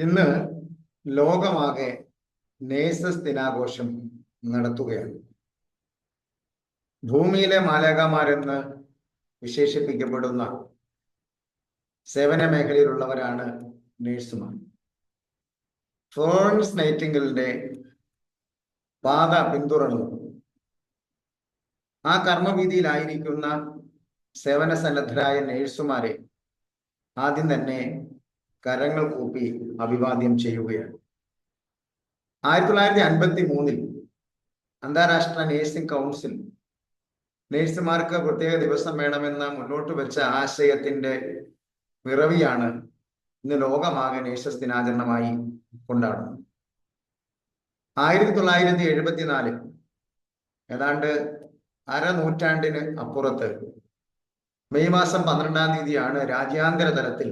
ഇന്ന് ലോകമാകെ നേഴ്സസ് ദിനാഘോഷം നടത്തുകയാണ്. ഭൂമിയിലെ മാലാകമാരെന്ന് വിശേഷിപ്പിക്കപ്പെടുന്ന സേവന മേഖലയിലുള്ളവരാണ് നേഴ്സുമാർ. ഫ്ലോറൻസ് നൈറ്റിംഗലിന്റെ പാത പിന്തുടർന്നു. ആ കർമ്മവീതിയിലായിരിക്കുന്ന സേവന സന്നദ്ധരായ നേഴ്സുമാരെ ആദ്യം തന്നെ കരങ്ങൾ കൂപ്പി അഭിവാദ്യം ചെയ്യുകയാണ്. ആയിരത്തി തൊള്ളായിരത്തി അൻപത്തി മൂന്നിൽ അന്താരാഷ്ട്ര നേഴ്സിംഗ് കൗൺസിൽ നേഴ്സുമാർക്ക് പ്രത്യേക ദിവസം വേണമെന്ന് മുന്നോട്ട് വെച്ച ആശയത്തിന്റെ പിറവിയാണ് ഇന്ന് ലോകമാകെ നേഴ്സസ് ദിനാചരണമായി കൊണ്ടാടുന്നത്. ആയിരത്തി തൊള്ളായിരത്തി എഴുപത്തിനാല് ഏതാണ്ട് അരനൂറ്റാണ്ടിന് അപ്പുറത്ത് മെയ് മാസം പന്ത്രണ്ടാം തീയതിയാണ് രാജ്യാന്തര തലത്തിൽ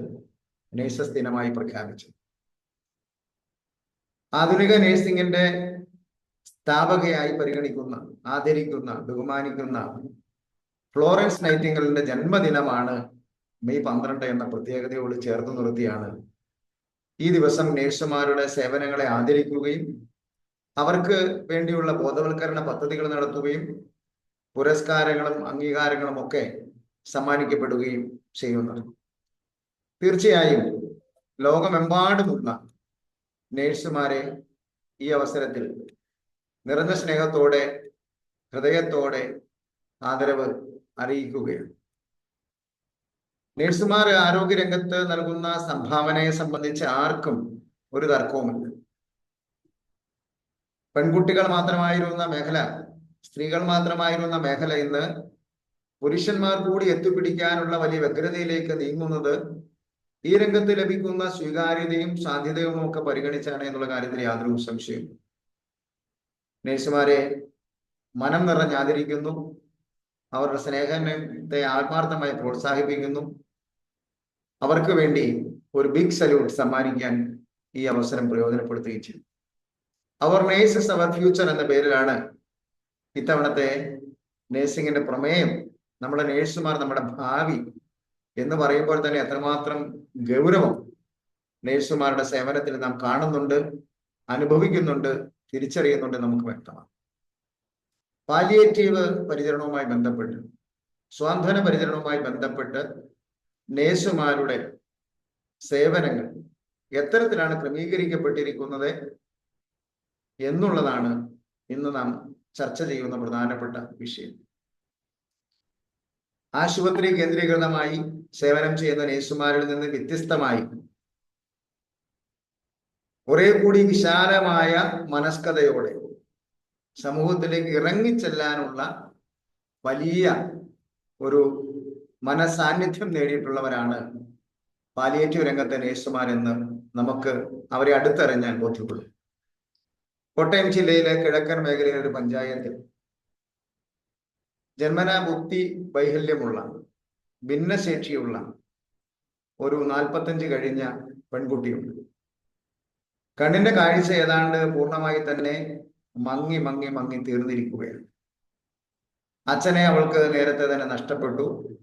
നേഴ്സസ് ദിനമായി പ്രഖ്യാപിച്ചത് ആധുനിക നേഴ്സിംഗിന്റെ സ്ഥാപകയായി പരിഗണിക്കുന്ന ആദരിക്കുന്ന ബഹുമാനിക്കുന്ന ഫ്ലോറൻസ് നൈറ്റിംഗലിന്റെ ജന്മദിനമാണ് മെയ് പന്ത്രണ്ട് എന്ന പ്രത്യേകതയോട് ചേർത്ത് നിർത്തിയാണ് ഈ ദിവസം നേഴ്സുമാരുടെ സേവനങ്ങളെ ആദരിക്കുകയും അവർക്ക് വേണ്ടിയുള്ള ബോധവൽക്കരണ പദ്ധതികൾ നടത്തുകയും പുരസ്കാരങ്ങളും അംഗീകാരങ്ങളും ഒക്കെ സമ്മാനിക്കപ്പെടുകയും ചെയ്യുന്നത്. തീർച്ചയായും ലോകമെമ്പാടുമുള്ള നേഴ്സുമാരെ ഈ അവസരത്തിൽ നിറഞ്ഞ സ്നേഹത്തോടെ ഹൃദയത്തോടെ ആദരവ് അറിയിക്കുകയാണ്. നേഴ്സുമാർ ആരോഗ്യരംഗത്ത് നൽകുന്ന സംഭാവനയെ സംബന്ധിച്ച് ആർക്കും ഒരു തർക്കവുമില്ല. പെൺകുട്ടികൾ മാത്രമായിരുന്ന മേഖല സ്ത്രീകൾ മാത്രമായിരുന്ന മേഖല ഇന്ന് പുരുഷന്മാർ കൂടി എത്തിപ്പിടിക്കാനുള്ള വലിയ വ്യഗ്രതയിലേക്ക് നീങ്ങുന്നത് ഈ രംഗത്ത് ലഭിക്കുന്ന സ്വീകാര്യതയും സാധ്യതയും ഒക്കെ പരിഗണിച്ചാണ് എന്നുള്ള കാര്യത്തിൽ യാതൊരു സംശയവും നേഴ്സുമാരെ മനം നിറഞ്ഞ് ആദരിക്കുന്നു അവരുടെ സ്നേഹത്തെ ആത്മാർത്ഥമായി പ്രോത്സാഹിപ്പിക്കുന്നു. അവർക്ക് വേണ്ടി ഒരു ബിഗ് സല്യൂട്ട് സമ്മാനിക്കാൻ ഈ അവസരം പ്രയോജനപ്പെടുത്തുകയും ചെയ്തു. അവർ നേഴ്സസ് അവർ ഫ്യൂച്ചർ എന്ന പേരിലാണ് ഇത്തവണത്തെ നേഴ്സിംഗിന്റെ പ്രമേയം. നമ്മുടെ നേഴ്സുമാർ നമ്മുടെ ഭാവി എന്ന് പറയുമ്പോൾ തന്നെ എത്രമാത്രം ഗൗരവം നേഴ്സുമാരുടെ സേവനത്തിൽ നാം കാണുന്നുണ്ട് അനുഭവിക്കുന്നുണ്ട് തിരിച്ചറിയുന്നുണ്ട് നമുക്ക് വ്യക്തമാണ്. പാലിയേറ്റീവ് പരിചരണവുമായി ബന്ധപ്പെട്ട് സ്വാന്തന പരിചരണവുമായി ബന്ധപ്പെട്ട് നേഴ്സുമാരുടെ സേവനങ്ങൾ എത്തരത്തിലാണ് ക്രമീകരിക്കപ്പെട്ടിരിക്കുന്നത് എന്നുള്ളതാണ് ഇന്ന് നാം ചർച്ച ചെയ്യുന്ന പ്രധാനപ്പെട്ട വിഷയം. ആശുപത്രി കേന്ദ്രീകൃതമായി സേവനം ചെയ്യുന്ന നേഴ്സുമാരിൽ നിന്ന് വ്യത്യസ്തമായി കുറെ കൂടി വിശാലമായ മനസ്കതയോടെ സമൂഹത്തിലേക്ക് ഇറങ്ങിച്ചെല്ലാനുള്ള വലിയ ഒരു മനസാന്നിധ്യം നേടിയിട്ടുള്ളവരാണ് പാലിയേറ്റീവ് രംഗത്തെ നേഴ്സുമാരെന്ന് നമുക്ക് അവരെ അടുത്തറിഞ്ഞാൽ ബോധ്യപ്പെടും കോട്ടയം ജില്ലയിലെ കിഴക്കൻ മേഖലയിലെ ഒരു പഞ്ചായത്തിൽ ജന്മനാ ബുദ്ധി വൈകല്യമുള്ള ഭിന്നശേഷിയുള്ള ഒരു നാൽപ്പത്തഞ്ച് കഴിഞ്ഞ പെൺകുട്ടിയുണ്ട്. കണ്ണിന്റെ കാഴ്ച ഏതാണ്ട് പൂർണമായി തന്നെ മങ്ങി മങ്ങി മങ്ങി തീർന്നിരിക്കുകയാണ്. അച്ഛനെ അവൾക്ക് നേരത്തെ തന്നെ നഷ്ടപ്പെട്ടു.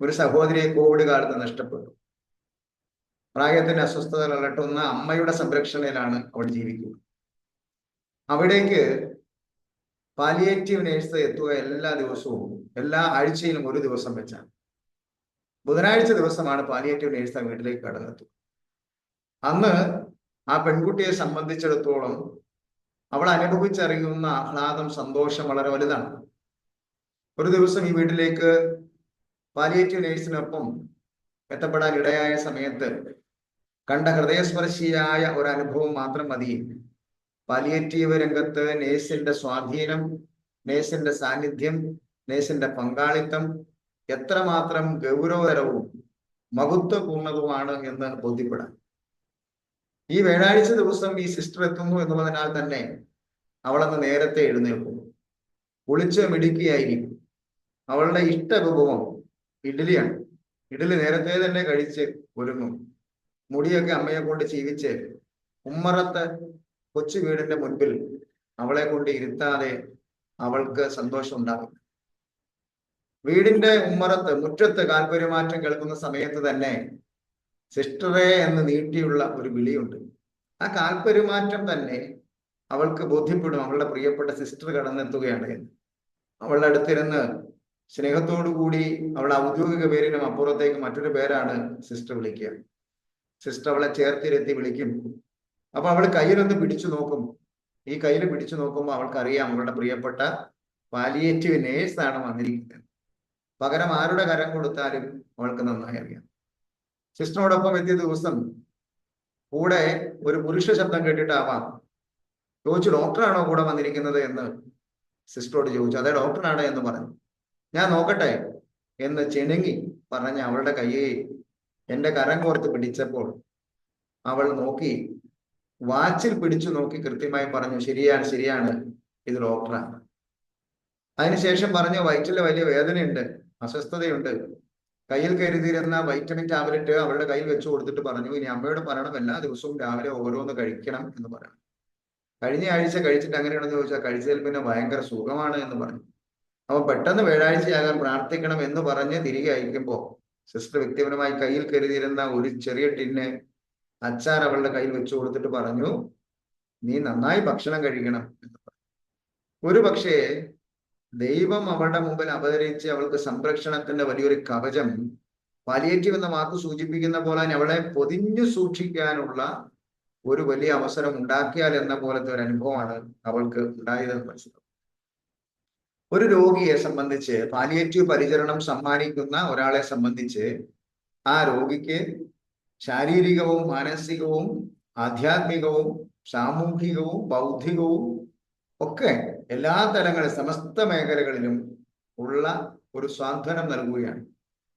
ഒരു സഹോദരിയെ കോവിഡ് കാലത്ത് നഷ്ടപ്പെട്ടു. പ്രായത്തിന്റെ അസ്വസ്ഥത അലട്ടുന്ന അമ്മയുടെ സംരക്ഷണയിലാണ് അവൾ ജീവിക്കുന്നത് അവിടേക്ക് പാലിയേറ്റീവ് നേഴ്സ് എത്തുക എല്ലാ ദിവസവും എല്ലാ ആഴ്ചയിലും ഒരു ദിവസം വെച്ചാണ്. ബുധനാഴ്ച ദിവസമാണ് പാലിയേറ്റീവ് നേഴ്സ് ആ വീട്ടിലേക്ക് കടന്നെത്തുക. അന്ന് ആ പെൺകുട്ടിയെ സംബന്ധിച്ചിടത്തോളം അവൾ അനുഭവിച്ചറിയുന്ന ആഹ്ലാദം സന്തോഷം വളരെ വലുതാണ്. ഒരു ദിവസം ഈ വീട്ടിലേക്ക് പാലിയേറ്റീവ് നേഴ്സിനൊപ്പം എത്തപ്പെടാൻ ഇടയായ സമയത്ത് കണ്ട ഹൃദയസ്പർശിയായ ഒരു അനുഭവം മാത്രം മതി. പാലിയേറ്റീവ് രംഗത്ത് നേഴ്സിന്റെ സ്വാധീനം നേഴ്സിന്റെ സാന്നിധ്യം നേഴ്സിന്റെ പങ്കാളിത്തം എത്രമാത്രം ഗൗരവതരവും മഹത്വപൂർണതുമാണ് എന്ന് ബോധ്യപ്പെടാം. ഈ വ്യാഴാഴ്ച ദിവസം ഈ സിസ്റ്റർ എത്തുന്നു എന്നുള്ളതിനാൽ തന്നെ അവളന്ന് നേരത്തെ എഴുന്നേൽക്കുന്നു കുളിച്ച് മിടുക്കിയായിരിക്കും. അവളുടെ ഇഷ്ട വിഭവം ഇഡ്ഡലിയാണ്. ഇഡ്ഡലി നേരത്തെ തന്നെ കഴിച്ച് ഒരുങ്ങും. മുടിയൊക്കെ അമ്മയെ കൊണ്ട് ജീവിച്ച് ഉമ്മറത്ത് കൊച്ചു വീടിന്റെ മുൻപിൽ അവളെ കൊണ്ട് ഇരുത്താതെ അവൾക്ക് സന്തോഷം ഉണ്ടാകും. വീടിന്റെ ഉമ്മറത്ത് മുറ്റത്ത് കാൽപര്യമാറ്റം കേൾക്കുന്ന സമയത്ത് തന്നെ സിസ്റ്ററെ എന്ന് നീട്ടിയുള്ള ഒരു വിളിയുണ്ട്. ആ കാൽപെരുമാറ്റം തന്നെ അവൾക്ക് ബോധ്യപ്പെടും അവളുടെ പ്രിയപ്പെട്ട സിസ്റ്റർ കടന്നെത്തുകയാണ് എന്ന്. അവളുടെ അടുത്തിരുന്ന് സ്നേഹത്തോടു കൂടി അവളുടെ ഔദ്യോഗിക പേരിനും അപ്പുറത്തേക്ക് മറ്റൊരു പേരാണ് സിസ്റ്റർ വിളിക്കുക. സിസ്റ്റർ അവളെ ചേർത്തിരുത്തി വിളിക്കും. അപ്പൊ അവൾ കയ്യിലൊന്ന് പിടിച്ചു നോക്കും ഈ കയ്യിൽ പിടിച്ചു നോക്കുമ്പോൾ അവൾക്കറിയാം അവളുടെ പ്രിയപ്പെട്ട പാലിയേറ്റീവ് നേഴ്സാണ് വന്നിരിക്കുന്നത്. പകരം ആരുടെ കരം കൊടുത്താലും അവൾക്ക് നന്നായി അറിയാം. സിസ്റ്ററോടൊപ്പം എത്തിയ ദിവസം കൂടെ ഒരു പുരുഷ ശബ്ദം കേട്ടിട്ടാവാം. ചോദിച്ചു ഡോക്ടറാണോ കൂടെ വന്നിരിക്കുന്നത്? എന്ന് സിസ്റ്ററോട് ചോദിച്ചു. അതെ ഡോക്ടറാണ് എന്ന് പറഞ്ഞു. ഞാൻ നോക്കട്ടെ എന്ന് ചെണുങ്ങി പറഞ്ഞ അവളുടെ കയ്യെ എന്റെ കരം കോർത്ത് പിടിച്ചപ്പോൾ അവൾ നോക്കി വാച്ചിൽ പിടിച്ചു നോക്കി കൃത്യമായി പറഞ്ഞു ശരിയാണ് ശരിയാണ്. ഇത് ഡോക്ടറാണ് അതിനുശേഷം പറഞ്ഞു വയറ്റിൽ വലിയ വേദനയുണ്ട് അസ്വസ്ഥതയുണ്ട്. കയ്യിൽ കരുതിയിരുന്ന വൈറ്റമിൻ ടാബ്ലറ്റ് അവരുടെ കയ്യിൽ വെച്ചു കൊടുത്തിട്ട് പറഞ്ഞു. ഇനി അമ്മയോട് പറയണം എല്ലാ ദിവസവും രാവിലെ ഓരോന്ന് കഴിക്കണം എന്ന് പറയണം കഴിഞ്ഞ ആഴ്ച കഴിച്ചിട്ട് അങ്ങനെയാണെന്ന് ചോദിച്ചാൽ കഴിച്ചതിൽ പിന്നെ ഭയങ്കര സുഖമാണ് എന്ന് പറഞ്ഞു. അപ്പൊ പെട്ടെന്ന് വ്യാഴാഴ്ചയാകാൻ പ്രാർത്ഥിക്കണം എന്ന് പറഞ്ഞ് തിരികെ അയക്കുമ്പോൾ സിസ്റ്റർ വ്യക്തിപരമായി കയ്യിൽ കരുതിയിരുന്ന ഒരു ചെറിയ ടിന്ന് അച്ചാർ അവളുടെ കയ്യിൽ വെച്ചു കൊടുത്തിട്ട് പറഞ്ഞു നീ നന്നായി ഭക്ഷണം കഴിക്കണം. ഒരു പക്ഷേ ദൈവം അവളുടെ മുമ്പിൽ അവതരിച്ച് അവൾക്ക് സംരക്ഷണത്തിന്റെ വലിയൊരു കവചം പാലിയേറ്റീവ് എന്ന വാക്ക് സൂചിപ്പിക്കുന്ന പോലെ തന്നെ അവളെ പൊതിഞ്ഞു സൂക്ഷിക്കാനുള്ള ഒരു വലിയ അവസരം ഉണ്ടാക്കിയാൽ എന്ന പോലത്തെ ഒരു അനുഭവമാണ് അവൾക്ക് ഉണ്ടായതെന്ന് മനസ്സിലാവും. ഒരു രോഗിയെ സംബന്ധിച്ച് പാലിയേറ്റീവ് പരിചരണം സമ്മാനിക്കുന്ന ഒരാളെ സംബന്ധിച്ച് ആ രോഗിക്ക് ശാരീരികവും മാനസികവും ആധ്യാത്മികവും സാമൂഹികവും ബൗദ്ധികവും ഒക്കെ എല്ലാ തലങ്ങളിൽ സമസ്ത മേഖലകളിലും ഉള്ള ഒരു സ്വാന്തനം നൽകുകയാണ്.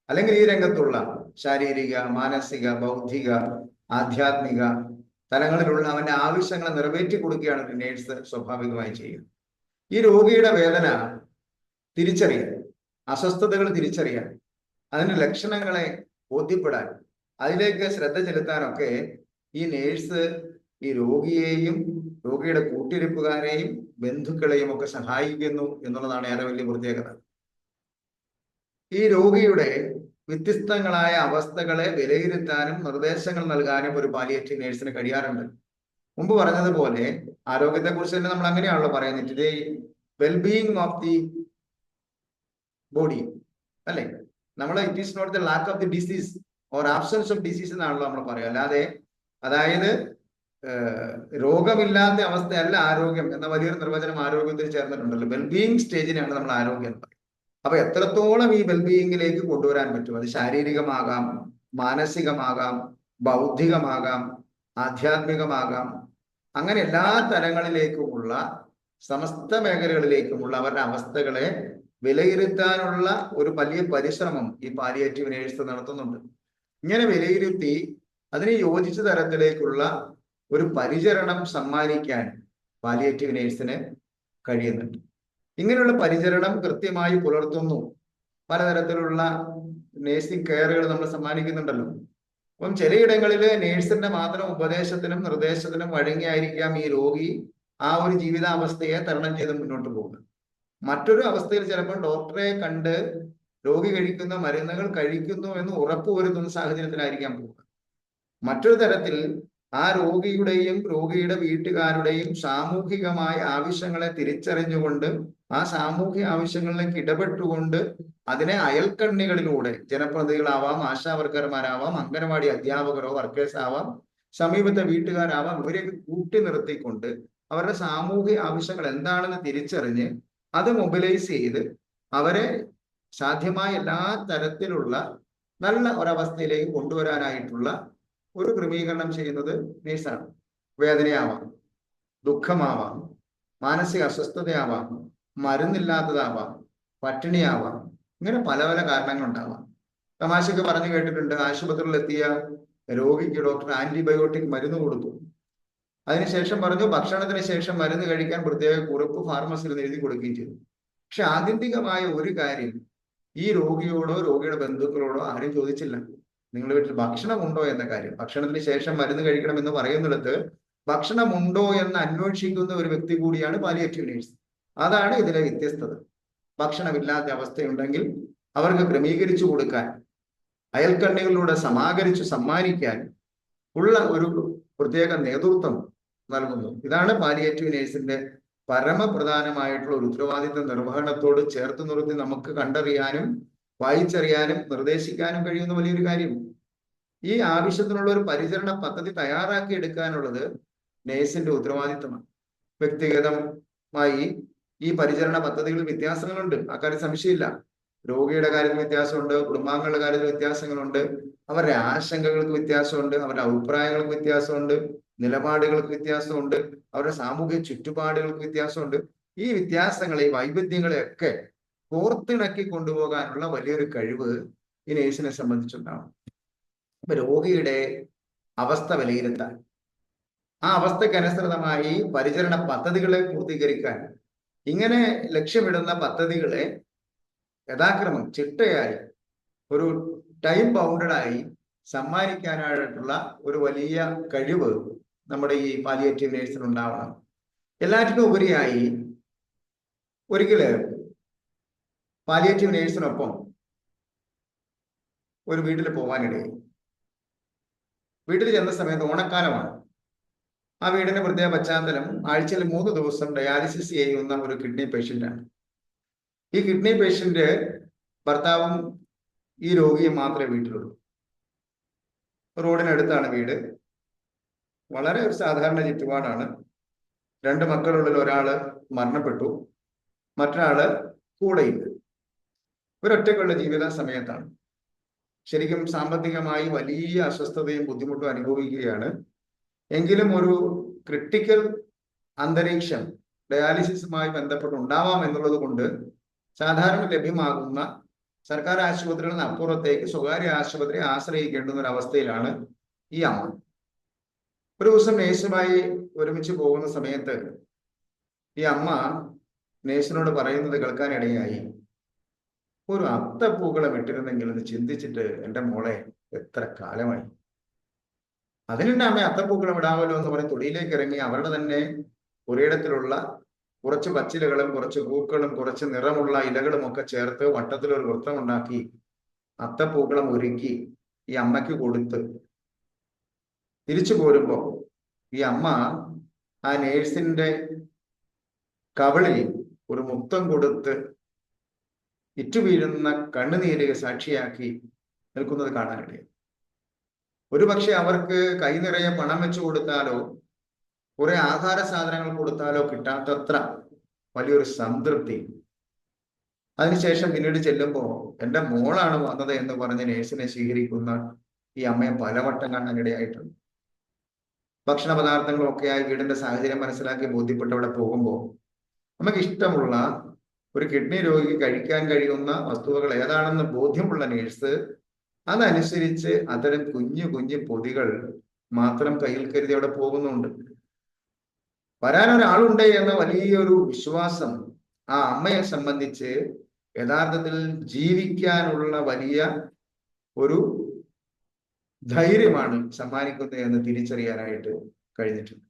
അല്ലെങ്കിൽ ഈ രംഗത്തുള്ള ശാരീരിക മാനസിക ബൗദ്ധിക ആധ്യാത്മിക തലങ്ങളിലുള്ള അവന്റെ ആവശ്യങ്ങളെ നിറവേറ്റി കൊടുക്കുകയാണ് ഒരു നേഴ്സ് സ്വാഭാവികമായി ചെയ്യുക. ഈ രോഗിയുടെ വേദന തിരിച്ചറിയാൻ അസ്വസ്ഥതകൾ തിരിച്ചറിയാൻ അതിന്റെ ലക്ഷണങ്ങളെ ബോധ്യപ്പെടാൻ അതിലേക്ക് ശ്രദ്ധ ചെലുത്താനൊക്കെ ഈ നേഴ്സ് ഈ രോഗിയെയും രോഗിയുടെ കൂട്ടിരിപ്പുകാരെയും ബന്ധുക്കളെയും ഒക്കെ സഹായിക്കുന്നു എന്നുള്ളതാണ് ഏറെ വലിയ പ്രത്യേകത. ഈ രോഗിയുടെ വ്യത്യസ്തങ്ങളായ അവസ്ഥകളെ വിലയിരുത്താനും നിർദ്ദേശങ്ങൾ നൽകാനും ഒരു പാലിയേറ്റീവ് നേഴ്സിന് കഴിയാറുണ്ട്. മുമ്പ് പറഞ്ഞതുപോലെ ആരോഗ്യത്തെ കുറിച്ച് തന്നെ നമ്മൾ അങ്ങനെയാണല്ലോ പറയുന്നത്? It wellbeing of the body അല്ലെ? നമ്മൾ it is not the lack of the disease or absence of disease എന്നാണല്ലോ നമ്മൾ പറയുക. അല്ലാതെ അതായത് രോഗമില്ലാത്ത അവസ്ഥയല്ല ആരോഗ്യം എന്ന വലിയൊരു നിർവചനം ആരോഗ്യത്തിൽ ചേർന്നിട്ടുണ്ടല്ലോ. വെൽബീയിങ് സ്റ്റേജിനെയാണ് നമ്മൾ ആരോഗ്യം എന്ന് പറയുന്നത്. അപ്പൊ എത്രത്തോളം ഈ വെൽബീയിങ്ങിലേക്ക് കൊണ്ടുവരാൻ പറ്റും? അത് ശാരീരികമാകാം മാനസികമാകാം ബൗദ്ധികമാകാം ആധ്യാത്മികമാകാം. അങ്ങനെ എല്ലാ തലങ്ങളിലേക്കുമുള്ള സമസ്ത മേഖലകളിലേക്കുമുള്ള അവരുടെ അവസ്ഥകളെ വിലയിരുത്താനുള്ള ഒരു വലിയ പരിശ്രമം ഈ പാലിയേറ്റീവ് നേഴ്സ് നടത്തുന്നുണ്ട്. ഇങ്ങനെ വിലയിരുത്തി അതിനെ യോജിച്ച തരത്തിലേക്കുള്ള ഒരു പരിചരണം സമ്മാനിക്കാൻ പാലിയേറ്റീവ് നേഴ്സിന് കഴിയുന്നുണ്ട്. ഇങ്ങനെയുള്ള പരിചരണം കൃത്യമായി പുലർത്തുന്നു. പലതരത്തിലുള്ള നേഴ്സിംഗ് കെയറുകൾ നമ്മൾ സമ്മാനിക്കുന്നുണ്ടല്ലോ. അപ്പം ചിലയിടങ്ങളിൽ നേഴ്സിന്റെ മാത്രം ഉപദേശത്തിനും നിർദ്ദേശത്തിനും വഴങ്ങിയായിരിക്കാം ഈ രോഗി ആ ഒരു ജീവിതാവസ്ഥയെ തരണം ചെയ്ത് മുന്നോട്ട് പോകുന്നത്. മറ്റൊരു അവസ്ഥയിൽ ചിലപ്പോൾ ഡോക്ടറെ കണ്ട് രോഗി കഴിക്കുന്ന മരുന്നുകൾ കഴിക്കുന്നു എന്ന് ഉറപ്പുവരുത്തുന്ന സാഹചര്യത്തിലായിരിക്കാം പോവുക. മറ്റൊരു തരത്തിൽ ആ രോഗിയുടെയും രോഗിയുടെ വീട്ടുകാരുടെയും സാമൂഹികമായ ആവശ്യങ്ങളെ തിരിച്ചറിഞ്ഞുകൊണ്ട് ആ സാമൂഹിക ആവശ്യങ്ങളിലേക്ക് ഇടപെട്ടുകൊണ്ട് അതിനെ അയൽക്കണ്ണികളിലൂടെ ജനപ്രതിനിധികളാവാം ആശാവർക്കർമാരാവാം അംഗനവാടി അധ്യാപകരോ വർക്കേഴ്സ് ആവാം സമീപത്തെ വീട്ടുകാരാവാം ഇവരെയൊക്കെ കൂട്ടി നിർത്തിക്കൊണ്ട് അവരുടെ സാമൂഹിക ആവശ്യങ്ങൾ എന്താണെന്ന് തിരിച്ചറിഞ്ഞ് അത് മൊബിലൈസ് ചെയ്ത് അവരെ സാധ്യമായ എല്ലാ തരത്തിലുള്ള നല്ല ഒരവസ്ഥയിലേക്ക് കൊണ്ടുവരാനായിട്ടുള്ള ഒരു ക്രമീകരണം ചെയ്യുന്നത് നേഴ്സാണ്. വേദനയാവാം ദുഃഖമാവാം മാനസിക അസ്വസ്ഥതയാവാം മരുന്നില്ലാത്തതാവാം പട്ടിണിയാവാം ഇങ്ങനെ പല പല കാരണങ്ങളുണ്ടാവാം. തമാശക്ക് പറഞ്ഞു കേട്ടിട്ടുണ്ട് ആശുപത്രിയിൽ എത്തിയ രോഗിക്ക് ഡോക്ടർ ആന്റിബയോട്ടിക് മരുന്ന് കൊടുത്തു. അതിനുശേഷം പറഞ്ഞു ഭക്ഷണത്തിന് ശേഷം മരുന്ന് കഴിക്കാൻ പ്രത്യേക കുറിപ്പ് ഫാർമസിയിൽ എഴുതി കൊടുക്കുകയും ചെയ്തു. പക്ഷെ ആത്യന്തികമായ ഒരു കാര്യം ഈ രോഗിയോടോ രോഗിയുടെ ബന്ധുക്കളോടോ ആരും ചോദിച്ചില്ല. നിങ്ങളുടെ വീട്ടിൽ ഭക്ഷണമുണ്ടോ എന്ന കാര്യം. ഭക്ഷണത്തിന് ശേഷം മരുന്ന് കഴിക്കണം എന്ന് പറയുന്നിടത്ത് ഭക്ഷണമുണ്ടോ എന്ന് അന്വേഷിക്കുന്ന ഒരു വ്യക്തി കൂടിയാണ് പാലിയേറ്റീവ് നേഴ്സ് അതാണ് ഇതിലെ വ്യത്യസ്തത. ഭക്ഷണമില്ലാത്ത അവസ്ഥയുണ്ടെങ്കിൽ അവർക്ക് ക്രമീകരിച്ചു കൊടുക്കാൻ അയൽക്കണ്ണികളിലൂടെ സമാഹരിച്ചു സമ്മാനിക്കാൻ ഉള്ള ഒരു പ്രത്യേക നേതൃത്വം നൽകുന്നു. ഇതാണ് പാലിയേറ്റീവ് നേഴ്സിന്റെ പരമപ്രധാനമായിട്ടുള്ള ഒരു ഉത്തരവാദിത്ത നിർവഹണത്തോട് ചേർത്ത് നിർത്തി നമുക്ക് കണ്ടറിയാനും വായിച്ചറിയാനും നിർദ്ദേശിക്കാനും കഴിയുന്ന വലിയൊരു കാര്യം. ഈ ആവശ്യത്തിനുള്ള ഒരു പരിചരണ പദ്ധതി തയ്യാറാക്കി എടുക്കാനുള്ളത് നേഴ്സിന്റെ ഉത്തരവാദിത്തമാണ്. വ്യക്തിഗതമായി ഈ പരിചരണ പദ്ധതികളിൽ വ്യത്യാസങ്ങളുണ്ട്. അക്കാര്യം സംശയമില്ല. രോഗിയുടെ കാര്യത്തിൽ വ്യത്യാസമുണ്ട് കുടുംബാംഗങ്ങളുടെ കാര്യത്തിൽ വ്യത്യാസങ്ങളുണ്ട് അവരുടെ ആശങ്കകൾക്ക് വ്യത്യാസമുണ്ട് അവരുടെ അഭിപ്രായങ്ങൾക്ക് വ്യത്യാസമുണ്ട്. നിലപാടുകൾക്ക് വ്യത്യാസമുണ്ട്. അവരുടെ സാമൂഹിക ചുറ്റുപാടുകൾക്ക് വ്യത്യാസമുണ്ട്. ഈ വ്യത്യാസങ്ങളെ ഈ വൈവിധ്യങ്ങളെ ഒക്കെ കോർത്തിണക്കി കൊണ്ടുപോകാനുള്ള വലിയൊരു കഴിവ് ഈ നേഴ്സിനെ സംബന്ധിച്ചുണ്ടാവും അപ്പൊ രോഗിയുടെ അവസ്ഥ വിലയിരുത്താൻ ആ അവസ്ഥക്കനുസൃതമായി പരിചരണ പദ്ധതികളെ പൂർത്തീകരിക്കാൻ ഇങ്ങനെ ലക്ഷ്യമിടുന്ന പദ്ധതികളെ യഥാക്രമം ചിട്ടയായി ഒരു ടൈം ബൗണ്ടഡായി സമ്മാനിക്കാനായിട്ടുള്ള ഒരു വലിയ കഴിവ് നമ്മുടെ ഈ പാലിയേറ്റീവ് നേഴ്സിന് ഉണ്ടാവണം. എല്ലാറ്റിനും ഉപരിയായി ഒരിക്കൽ പാലിയേറ്റീവ് നേഴ്സിനൊപ്പം ഒരു വീട്ടിൽ പോകാനിടയായി വീട്ടിൽ ചെന്ന സമയത്ത് ഓണക്കാലമാണ്. ആ വീടിന്റെ പ്രത്യേക പശ്ചാത്തലം ആഴ്ചയിൽ മൂന്ന് ദിവസം ഡയാലിസിസ് ചെയ്യുന്ന ഒരു കിഡ്നി പേഷ്യന്റാണ് ഈ കിഡ്നി പേഷ്യന്റ് ഭർത്താവും ഈ രോഗിയും മാത്രമേ വീട്ടിലുള്ളൂ. റോഡിനടുത്താണ് വീട്. വളരെ ഒരു സാധാരണ ചുറ്റുപാടാണ്. രണ്ട് മക്കളുള്ളിൽ ഒരാൾ മരണപ്പെട്ടു. മറ്റൊരാൾ കൂടെയില്ല ഒരൊറ്റക്കുള്ള ജീവിത സമയത്താണ് ശരിക്കും സാമ്പത്തികമായി വലിയ അസ്വസ്ഥതയും ബുദ്ധിമുട്ടും അനുഭവിക്കുകയാണ്. എങ്കിലും ഒരു ക്രിട്ടിക്കൽ അന്തരീക്ഷം ഡയാലിസിസുമായി ബന്ധപ്പെട്ട് ഉണ്ടാവാം എന്നുള്ളത് കൊണ്ട് സാധാരണ ലഭ്യമാകുന്ന സർക്കാർ ആശുപത്രികളിൽ നിന്ന് അപ്പുറത്തേക്ക് സ്വകാര്യ ആശുപത്രിയെ ആശ്രയിക്കേണ്ടുന്ന ഒരു അവസ്ഥയിലാണ് ഈ അമ്മ. ഒരു ദിവസം നേഴ്സുമായി ഒരുമിച്ച് പോകുന്ന സമയത്ത് ഈ അമ്മ നേഴ്സിനോട് പറയുന്നത് കേൾക്കാനിടയായി. ഒരു അത്തപ്പൂക്കളം ഇട്ടിരുന്നെങ്കിൽ എന്ന് ചിന്തിച്ചിട്ട് എന്റെ മോളെ എത്ര കാലമായി. അതിനുണ്ട് അമ്മ അത്തപ്പൂക്കളം ഇടാമല്ലോ എന്ന് പറഞ്ഞ് തൊടിയിലേക്ക് ഇറങ്ങി അവരുടെ തന്നെ ഒരിടത്തിലുള്ള കുറച്ച് പച്ചിലകളും കുറച്ച് പൂക്കളും കുറച്ച് നിറമുള്ള ഇലകളും ഒക്കെ ചേർത്ത് വട്ടത്തിലൊരു വൃത്തമുണ്ടാക്കി അത്തപ്പൂക്കളം ഒരുക്കി ഈ അമ്മയ്ക്ക് കൊടുത്ത് തിരിച്ചു പോരുമ്പോ ഈ അമ്മ ആ നേഴ്സിന്റെ കവളിൽ ഒരു മുത്തം കൊടുത്ത് ഇറ്റുവീഴുന്ന കണ്ണുനീര് സാക്ഷിയാക്കി നിൽക്കുന്നത് കാണാനിടയിൽ ഒരു പക്ഷെ അവർക്ക് കൈ നിറയെ പണം വെച്ചു കൊടുത്താലോ കുറെ ആഹാര സാധനങ്ങൾ കൊടുത്താലോ കിട്ടാത്തത്ര വലിയൊരു സംതൃപ്തി. അതിനുശേഷം പിന്നീട് ചെല്ലുമ്പോൾ എന്റെ മോളാണ് വന്നത് എന്ന് പറഞ്ഞ് നേഴ്സിനെ സ്വീകരിക്കുന്ന ഈ അമ്മയെ പലവട്ടം കാണാനിടയായിട്ടുണ്ട് ഭക്ഷണ പദാർത്ഥങ്ങളൊക്കെയായി വീടിന്റെ സാഹചര്യം മനസ്സിലാക്കി ബോധ്യപ്പെട്ട് അവിടെ പോകുമ്പോൾ നമുക്ക് ഇഷ്ടമുള്ള ഒരു കിഡ്നി രോഗിക്ക് കഴിക്കാൻ കഴിയുന്ന വസ്തുവകൾ ഏതാണെന്ന് ബോധ്യമുള്ള നേഴ്സ് അതനുസരിച്ച് അത്തരം കുഞ്ഞു കുഞ്ഞു പൊതികൾ മാത്രം കയ്യിൽ കരുതി അവിടെ പോകുന്നുണ്ട്. വരാൻ എന്ന വലിയൊരു വിശ്വാസം ആ അമ്മയെ സംബന്ധിച്ച് യഥാർത്ഥത്തിൽ ജീവിക്കാനുള്ള വലിയ ഒരു ധൈര്യമാണ് സമ്മാനിക്കുന്നത് എന്ന് തിരിച്ചറിയാനായിട്ട് കഴിഞ്ഞിട്ടുണ്ട്.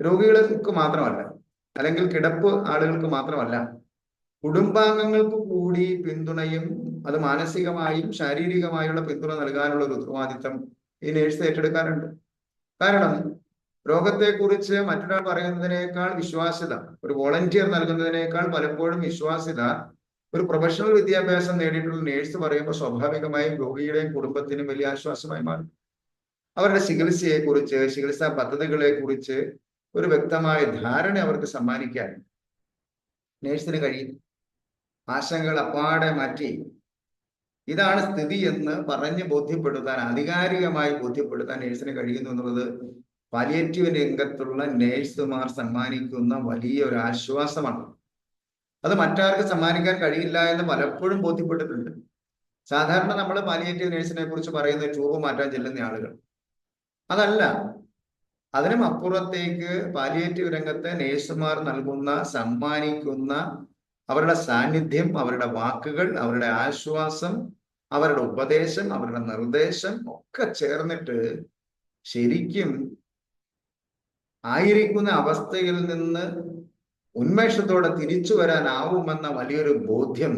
രോഗികൾക്ക് മാത്രമല്ല അല്ലെങ്കിൽ കിടപ്പ് ആളുകൾക്ക് മാത്രമല്ല കുടുംബാംഗങ്ങൾക്ക് കൂടി പിന്തുണയും അത് മാനസികമായും ശാരീരികമായുള്ള പിന്തുണ നൽകാനുള്ള ഒരു ഉത്തരവാദിത്തം ഈ നേഴ്സ് ഏറ്റെടുക്കാറുണ്ട്. കാരണം രോഗത്തെക്കുറിച്ച് മറ്റൊരാൾ പറയുന്നതിനേക്കാൾ വിശ്വാസ്യത ഒരു വോളണ്ടിയർ നൽകുന്നതിനേക്കാൾ പലപ്പോഴും വിശ്വാസ്യത ഒരു പ്രൊഫഷണൽ വിദ്യാഭ്യാസം നേടിയിട്ടുള്ള നേഴ്സ് പറയുമ്പോൾ സ്വാഭാവികമായും രോഗിയുടെയും കുടുംബത്തിനും വലിയ ആശ്വാസമായി മാറും. അവരുടെ ചികിത്സയെ കുറിച്ച് ചികിത്സാ പദ്ധതികളെ കുറിച്ച് ഒരു വ്യക്തമായ ധാരണ അവർക്ക് സമ്മാനിക്കാൻ നേഴ്സിന് കഴിയും. ആശങ്കകൾ അപ്പാടെ മാറ്റി. ഇതാണ് സ്ഥിതി എന്ന് പറഞ്ഞ് ബോധ്യപ്പെടുത്താൻ ആധികാരികമായി ബോധ്യപ്പെടുത്താൻ നേഴ്സിന് കഴിയുന്നു എന്നുള്ളത് പാലിയേറ്റീവ് രംഗത്തുള്ള നേഴ്സുമാർ സമ്മാനിക്കുന്ന വലിയ ഒരു ആശ്വാസമാണ്. അത് മറ്റാർക്കും സമ്മാനിക്കാൻ കഴിയില്ല എന്ന് പലപ്പോഴും ബോധ്യപ്പെട്ടിട്ടുണ്ട്. സാധാരണ നമ്മൾ പാലിയേറ്റീവ് നേഴ്സിനെ കുറിച്ച് പറയുന്ന ട്യൂബ് മാറ്റാൻ ചെല്ലുന്ന ആളുകൾ. അതല്ല. അതിനും അപ്പുറത്തേക്ക് പാലിയേറ്റീവ് രംഗത്തെ നേഴ്സുമാർ നൽകുന്ന സമ്മാനിക്കുന്ന അവരുടെ സാന്നിധ്യം അവരുടെ വാക്കുകൾ അവരുടെ ആശ്വാസം അവരുടെ ഉപദേശം അവരുടെ നിർദ്ദേശം ഒക്കെ ചേർന്നിട്ട് ശരിക്കും ആയിരിക്കുന്ന അവസ്ഥയിൽ നിന്ന് ഉന്മേഷത്തോടെ തിരിച്ചു വരാനാവുമെന്ന വലിയൊരു ബോധ്യം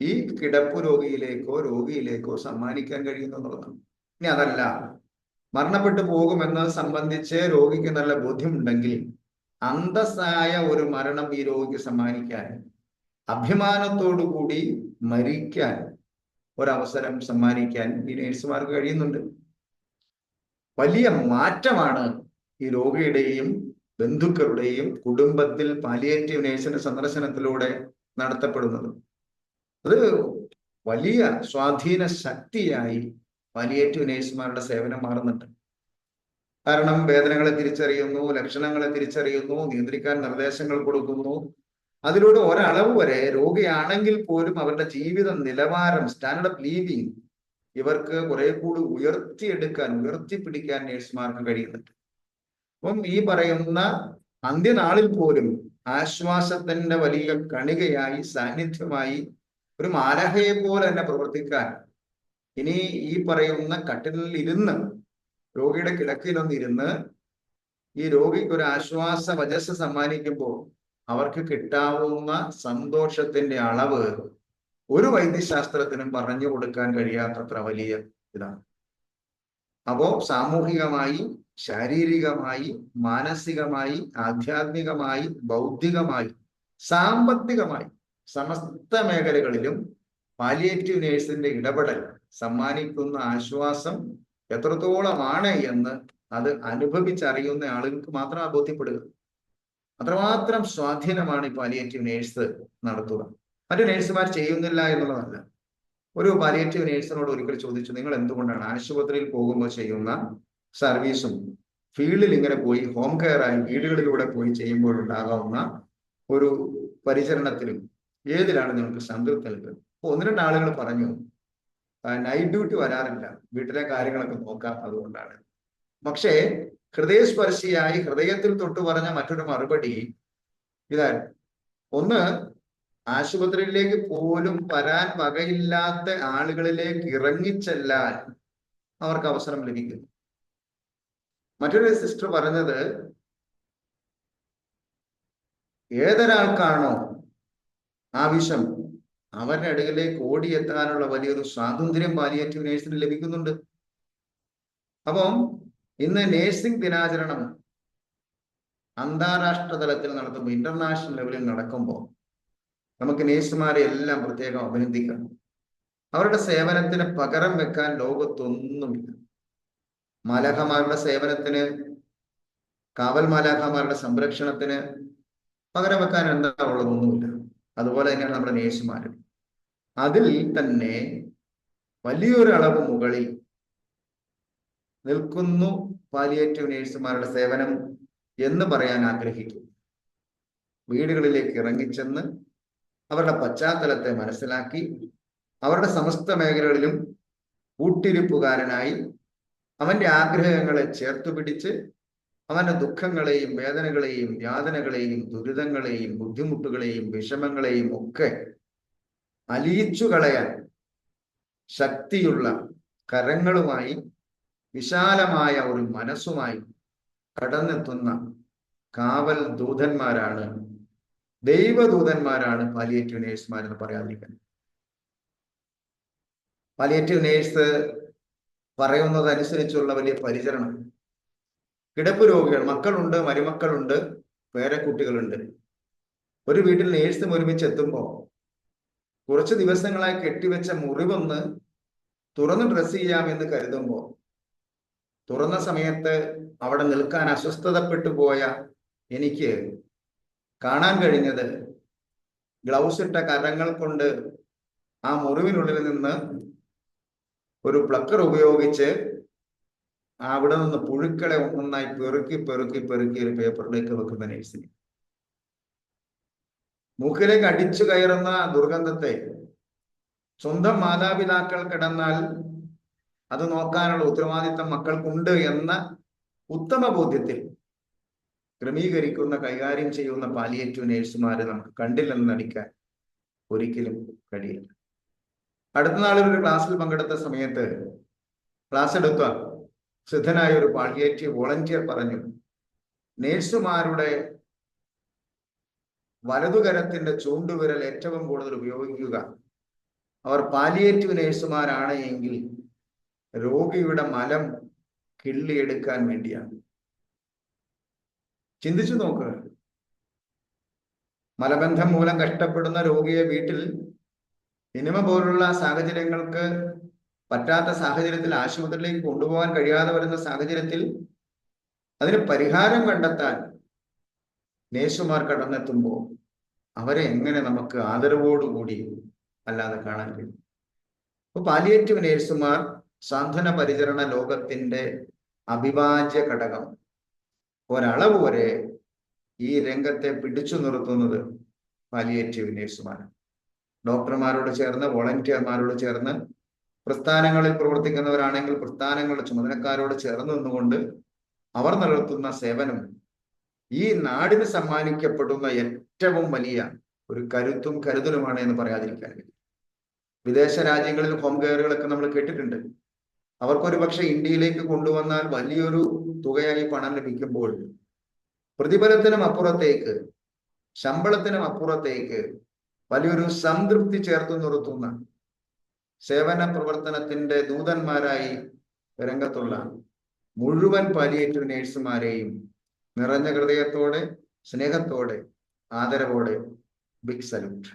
ഈ കിടപ്പു രോഗിയിലേക്കോ രോഗിയിലേക്കോ സമ്മാനിക്കാൻ കഴിയുന്നു എന്നുള്ളതാണ്. ഇനി അതല്ല മരണപ്പെട്ടു പോകുമെന്നത് സംബന്ധിച്ച് രോഗിക്ക് നല്ല ബോധ്യമുണ്ടെങ്കിൽ അന്തസ്സായ ഒരു മരണം ഈ രോഗിക്ക് സമ്മാനിക്കാൻ അഭിമാനത്തോടു കൂടി മരിക്കാൻ ഒരവസരം സമ്മാനിക്കാൻ ഈ നേഴ്സുമാർക്ക് കഴിയുന്നുണ്ട്. വലിയ മാറ്റമാണ് ഈ രോഗിയുടെയും ബന്ധുക്കളുടെയും കുടുംബത്തിൽ പാലിയേറ്റീവ് നേഴ്സിന്റെ സന്ദർശനത്തിലൂടെ നടത്തപ്പെടുന്നത്. അത് വലിയ സ്വാധീന ശക്തിയായി പാലിയേറ്റീവ് നേഴ്സുമാരുടെ സേവനം മാറുന്നുണ്ട്. കാരണം വേദനകളെ തിരിച്ചറിയുന്നു ലക്ഷണങ്ങളെ തിരിച്ചറിയുന്നു നിയന്ത്രിക്കാൻ നിർദ്ദേശങ്ങൾ കൊടുക്കുന്നു. അതിലൂടെ ഒരളവ് വരെ രോഗിയാണെങ്കിൽ പോലും അവരുടെ ജീവിത നിലവാരം സ്റ്റാൻഡേർഡ് ഓഫ് ലീവിങ് ഇവർക്ക് കുറെ കൂടി ഉയർത്തിയെടുക്കാൻ ഉയർത്തിപ്പിടിക്കാൻ നേഴ്സുമാർക്ക് കഴിയുന്നുണ്ട്. അപ്പം ഈ പറയുന്ന അന്ത്യനാളിൽ പോലും ആശ്വാസത്തിന്റെ വലിയ കണികയായി സാന്നിധ്യമായി ഒരു മാലഹയെ പോലെ തന്നെ പ്രവർത്തിക്കാൻ ഇനി ഈ പറയുന്ന കട്ടിലിൽ ഇരുന്ന് രോഗിയുടെ കിടക്കിലൊന്നിരുന്ന് ഈ രോഗിക്ക് ഒരു ആശ്വാസ വജസ് സമ്മാനിക്കുമ്പോൾ അവർക്ക് കിട്ടാവുന്ന സന്തോഷത്തിന്റെ അളവ് ഒരു വൈദ്യശാസ്ത്രത്തിനും പറഞ്ഞു കൊടുക്കാൻ കഴിയാത്തത്ര വലിയ ഇതാണ്. അപ്പോ സാമൂഹികമായി ശാരീരികമായി മാനസികമായി ആധ്യാത്മികമായി ബൗദ്ധികമായി സാമ്പത്തികമായി സമസ്ത മേഖലകളിലും പാലിയേറ്റീവ് നേഴ്സിന്റെ ഇടപെടൽ സമ്മാനിക്കുന്ന ആശ്വാസം എത്രത്തോളമാണ് എന്ന് അത് അനുഭവിച്ചറിയുന്ന ആളുകൾക്ക് മാത്രം ബോധ്യപ്പെടുക. അത്രമാത്രം സ്വാധീനമാണ് ഈ പാലിയേറ്റീവ് നേഴ്സ് നടത്തുക. മറ്റു നേഴ്സുമാർ ചെയ്യുന്നില്ല എന്നുള്ളതല്ല. ഒരു പാലിയേറ്റീവ് നേഴ്സിനോട് ഒരിക്കൽ ചോദിച്ചു നിങ്ങൾ എന്തുകൊണ്ടാണ് ആശുപത്രിയിൽ പോകുമ്പോൾ ചെയ്യുന്ന സർവീസും ഫീൽഡിൽ ഇങ്ങനെ പോയി ഹോം കെയർ ആയി വീടുകളിലൂടെ പോയി ചെയ്യുമ്പോൾ ഉണ്ടാകാവുന്ന ഒരു പരിചരണത്തിലും ഏതിലാണ് നിങ്ങൾക്ക് സംതൃപ്തി നൽകുന്നത്? അപ്പൊ ഒന്ന് രണ്ട് ആളുകൾ പറഞ്ഞു നൈറ്റ് ഡ്യൂട്ടി വരാറില്ല. വീട്ടിലെ കാര്യങ്ങളൊക്കെ നോക്കാം അതുകൊണ്ടാണ്. പക്ഷേ ഹൃദയസ്പർശിയായി ഹൃദയത്തിൽ തൊട്ടു പറഞ്ഞ മറ്റൊരു മറുപടി ഇതായിരുന്നു ഒന്ന് ആശുപത്രിയിലേക്ക് പോലും വരാൻ വകയില്ലാത്ത ആളുകളിലേക്ക് ഇറങ്ങിച്ചെല്ലാൻ അവർക്ക് അവസരം ലഭിക്കുന്നു. മറ്റൊരു സിസ്റ്റർ പറഞ്ഞത് ഏതൊരാൾക്കാണോ ആവശ്യം അവരുടെ ഇടയിലേക്ക് ഓടിയെത്താനുള്ള വലിയൊരു സ്വാതന്ത്ര്യം പാലിയേറ്റീവ് നേഴ്സിന് ലഭിക്കുന്നുണ്ട്. അപ്പം ഇന്ന് നേഴ്സിംഗ് ദിനാചരണം അന്താരാഷ്ട്ര തലത്തിൽ നടത്തുമ്പോൾ ഇന്റർനാഷണൽ ലെവലിൽ നടക്കുമ്പോൾ നമുക്ക് നേഴ്സുമാരെ എല്ലാം പ്രത്യേകം അഭിനന്ദിക്കണം അവരുടെ സേവനത്തിന് പകരം വെക്കാൻ ലോകത്തൊന്നുമില്ല. മാലാഖമാരുടെ സേവനത്തിന് കാവൽ മാലാഖമാരുടെ സംരക്ഷണത്തിന് പകരം വെക്കാൻ എന്താ ഉള്ളതൊന്നുമില്ല അതുപോലെ തന്നെയാണ് നമ്മുടെ നേഴ്സുമാരും. അതിൽ തന്നെ വലിയൊരു അളവ് മുകളിൽ നിൽക്കുന്നു പാലിയേറ്റീവ് നേഴ്സുമാരുടെ സേവനം എന്ന് പറയാൻ ആഗ്രഹിക്കുന്നു. വീടുകളിലേക്ക് ഇറങ്ങിച്ചെന്ന് അവരുടെ പശ്ചാത്തലത്തെ മനസ്സിലാക്കി അവരുടെ സമസ്ത മേഖലകളിലും കൂട്ടിരിപ്പുകാരനായി അവന്റെ ആഗ്രഹങ്ങളെ ചേർത്തു പിടിച്ച് അവന്റെ ദുഃഖങ്ങളെയും വേദനകളെയും യാതനകളെയും ദുരിതങ്ങളെയും ബുദ്ധിമുട്ടുകളെയും വിഷമങ്ങളെയും ഒക്കെ അലിയിച്ചു കളയാൻ ശക്തിയുള്ള കരങ്ങളുമായി വിശാലമായ ഒരു മനസ്സുമായി കടന്നെത്തുന്ന കാവൽ ദൂതന്മാരാണ് ദൈവദൂതന്മാരാണ് പാലിയേറ്റീവ് നേഴ്സ്മാരെന്ന് പറയാതിരിക്കുന്നത് പാലിയേറ്റീവ് നേഴ്സ് പറയുന്നതനുസരിച്ചുള്ള വലിയ പരിചരണം. കിടപ്പ് രോഗികൾ മക്കളുണ്ട് മരുമക്കളുണ്ട് പേരക്കുട്ടികളുണ്ട് ഒരു വീട്ടിൽ നേഴ്സും ഒരുമിച്ച് എത്തുമ്പോൾ കുറച്ച് ദിവസങ്ങളായി കെട്ടിവെച്ച മുറിവൊന്ന് തുറന്ന് ഡ്രസ് ചെയ്യാമെന്ന് കരുതുമ്പോൾ തുറന്ന സമയത്ത് അവിടെ നിൽക്കാൻ അസ്വസ്ഥതപ്പെട്ടു പോയ എനിക്ക് കാണാൻ കഴിഞ്ഞത് ഗ്ലൗസ് ഇട്ട കരങ്ങൾ കൊണ്ട് ആ മുറിവിനുള്ളിൽ നിന്ന് ഒരു പ്ലക്കർ ഉപയോഗിച്ച് അവിടെ നിന്ന് പുഴുക്കളെ ഒന്നായി പെറുക്കി പെറുക്കി പെറുക്കി ഒരു പേപ്പറിലേക്ക് വെക്കുന്ന നേഴ്സിന് മൂക്കിലേക്ക് അടിച്ചു കയറുന്ന ദുർഗന്ധത്തെ സ്വന്തം മാതാപിതാക്കൾ കിടന്നാൽ അത് നോക്കാനുള്ള ഉത്തരവാദിത്തം മക്കൾക്കുണ്ട് എന്ന ഉത്തമ ബോധ്യത്തിൽ ക്രമീകരിക്കുന്ന കൈകാര്യം ചെയ്യുന്ന പാലിയേറ്റീവ് നേഴ്സുമാരെ നമുക്ക് കണ്ടില്ലെന്ന് നടിക്കാൻ ഒരിക്കലും കഴിയില്ല. അടുത്ത നാളിൽ ഒരു ക്ലാസ്സിൽ പങ്കെടുത്ത സമയത്ത് ക്ലാസ് എടുത്ത സിദ്ധനായ ഒരു പാലിയേറ്റീവ് വോളണ്ടിയർ പറഞ്ഞു നേഴ്സുമാരുടെ വലതുകരത്തിന്റെ ചൂണ്ടുവിരൽ ഏറ്റവും കൂടുതൽ ഉപയോഗിക്കുക. അവർ പാലിയേറ്റീവ് നേഴ്സുമാരാണ് എങ്കിൽ രോഗിയുടെ മലം കിള്ളിയെടുക്കാൻ വേണ്ടിയാണ്. ചിന്തിച്ചു നോക്കുക മലബന്ധം മൂലം കഷ്ടപ്പെടുന്ന രോഗിയെ വീട്ടിൽ സിനിമ പോലുള്ള സാഹചര്യങ്ങൾക്ക് പറ്റാത്ത സാഹചര്യത്തിൽ ആശുപത്രിയിലേക്ക് കൊണ്ടുപോകാൻ കഴിയാതെ വരുന്ന സാഹചര്യത്തിൽ അതിന് പരിഹാരം കണ്ടെത്താൻ നേഴ്സുമാർ കടന്നെത്തുമ്പോൾ അവരെ എങ്ങനെ നമുക്ക് ആദരവോടുകൂടി അല്ലാതെ കാണാൻ കഴിയും? അപ്പൊ പാലിയേറ്റീവ് നേഴ്സുമാർ സാന്ത്വന പരിചരണ ലോകത്തിന്റെ അവിഭാജ്യ ഘടകം. ഒരളവ് വരെ ഈ രംഗത്തെ പിടിച്ചു നിർത്തുന്നത് പാലിയേറ്റീവ് നേഴ്സുമാരാണ്. ഡോക്ടർമാരോട് ചേർന്ന് വോളണ്ടിയർമാരോട് ചേർന്ന് പ്രസ്ഥാനങ്ങളിൽ പ്രവർത്തിക്കുന്നവരാണെങ്കിൽ പ്രസ്ഥാനങ്ങളുടെ ചുമതലക്കാരോട് ചേർന്ന് നിന്നുകൊണ്ട് അവർ നടത്തുന്ന സേവനം ഈ നാടിന് സമ്മാനിക്കപ്പെടുന്ന ഏറ്റവും വലിയ ഒരു കരുത്തും കരുതലുമാണ് എന്ന് പറയാതിരിക്കാൻ വിദേശ രാജ്യങ്ങളിൽ ഹോം കെയറുകളൊക്കെ നമ്മൾ കേട്ടിട്ടുണ്ട്. അവർക്കൊരു പക്ഷെ ഇന്ത്യയിലേക്ക് കൊണ്ടുവന്നാൽ വലിയൊരു തുകയായി പണം ലഭിക്കുമ്പോൾ പ്രതിഫലത്തിനും അപ്പുറത്തേക്ക് ശമ്പളത്തിനും അപ്പുറത്തേക്ക് വലിയൊരു സംതൃപ്തി ചേർത്ത് നിർത്തുന്ന സേവന പ്രവർത്തനത്തിന്റെ ദൂതന്മാരായി രംഗത്തുള്ള മുഴുവൻ പാലിയേറ്റീവ് നേഴ്സുമാരെയും നിറഞ്ഞ ഹൃദയത്തോടെ സ്നേഹത്തോടെ ആദരവോടെ ബിഗ് സല്യൂട്ട്